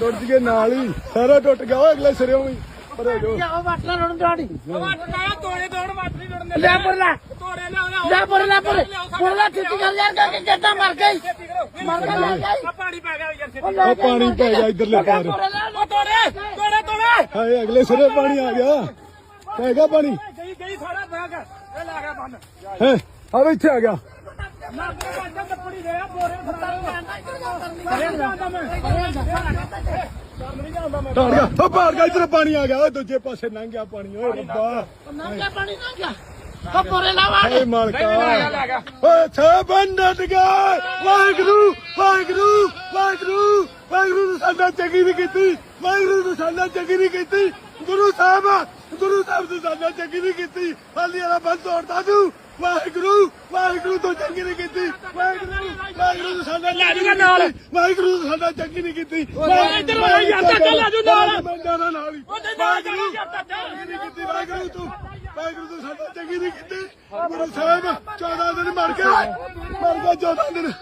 ਰੁੜ ਜਗੇ ਨਾਲ ਹੀ ਸਾਰਾ ਟੁੱਟ ਗਿਆ ਓਏ ਅਗਲੇ ਸਿਰੇ ਵੀ। ਪਰ ਹੋ ਜਾਓ। ਉਹ ਵਾਟਲਾ ਰੋਣ ਲੈ ਪਰ ਲੈ। ਲੈ ਪਰ ਲੈ ਪਰ। ਪਰ ਲੈ ਛੇਤੀ ਕਰ ਯਾਰ ਕਿ ਜੱਟਾ ਮਰ ਗਈ। ਮਰ ਗਈ ਆ ਪਾਣੀ ਪੈ ਗਿਆ ਯਾਰ ਉਹ ਲੈ ਉਹ ਪਾਣੀ ਪੈ ਗਿਆ ਇਧਰਲੇ ਪਾਰ। ਤੋੜੇ ਲੈ। ਉਹ ਤੋੜੇ ਤੋੜੇ ਤੋੜੇ। ਹਾਏ ਅਗਲੇ ਸਿਰੇ ਪਾਣੀ ਆ ਗਿਆ। ਪੈ ਗਿਆ ਪਾਣੀ? ਗਈ ਗਈ ਥੋੜਾ ਬੈਗ। ਇਹ ਲਾ ਗਿਆ ਬੰਨ। ਹੈ? ਆ ਇੱਥੇ ਆ ਗਿਆ। ਨਾ ਬੰਦਾ ਟੱਪੜੀ ਦੇ ਬੋਰੇ ਫੱਟਾ ਟਾੜ ਗਿਆ ਉਹ ਪਾੜ ਗਿਆ ਇਧਰ ਪਾਣੀ ਆ ਗਿਆ, ਓਏ ਦੂਜੇ ਪਾਸੇ ਲੰਘ ਗਿਆ ਪਾਣੀ, ਓਏ ਰੱਬਾ। ਨੰਗਾ ਪਾਣੀ ਨੰਗਾ ਉਹ ਪਰੇ ਲਾ ਓਏ ਮਾਲਕਾ। ਓਏ ਛੇ ਬੰਦਟ ਗਏ ਵਾਹਿਗੁਰੂ ਵਾਹਿਗੁਰੂ ਵਾਹਿਗੁਰੂ ਵਾਹਿਗੁਰੂ ਨੇ ਸਾਡਾ ਚੰਗੀ ਨਹੀਂ ਕੀਤੀ। ਵਾਹਿਗੁਰੂ ਨੇ ਸਾਡਾ ਚੰਗੀ ਨਹੀਂ ਕੀਤੀ। ਗੁਰੂ ਸਾਹਿਬ ਗੁਰੂ ਸਾਹਿਬ ਨੇ ਸਾਡਾ ਚੰਗੀ ਨਹੀਂ ਕੀਤੀ। ਹਾਲੀ ਵਾਲਾ ਬੰਦ ਤੋੜਦਾ ਤੂੰ। ਵਾਹਿਗੁਰੂ ਤੋਂ ਚੰਗੀ ਨਹੀਂ ਕੀਤੀ। ਵਾਹਿਗੁਰੂ ਨੇ ਸਾਡਾ ਲੈ ਜੂਗਾ ਨਾਲ। ਵਾਹਿਗੁਰੂ ਨੇ ਸਾਡਾ ਚੰਗੀ ਨਹੀਂ ਕੀਤੀ। ਇੱਧਰ ਆ ਯਾਰ, ਚਾਚਾ ਲੈ ਜੂ ਨਾਲ। ਜਾਣਾ ਨਾਲ ਹੀ ਵਾਹਿਗੁਰੂ। ਚੰਗੀ ਨਹੀਂ ਕੀਤੀ। ਵਾਹਿਗੁਰੂ ਤੂੰ ਵਾਹਿਗੁਰੂ ਤੂੰ ਸਾਡਾ ਚੰਗੀ ਨਹੀਂ ਕੀਤੀ। ਗੁਰੂ ਸਾਹਿਬ 14 ਦਿਨ ਮਰ ਗਏ। ਮਰ ਗਏ 14 ਦਿਨ।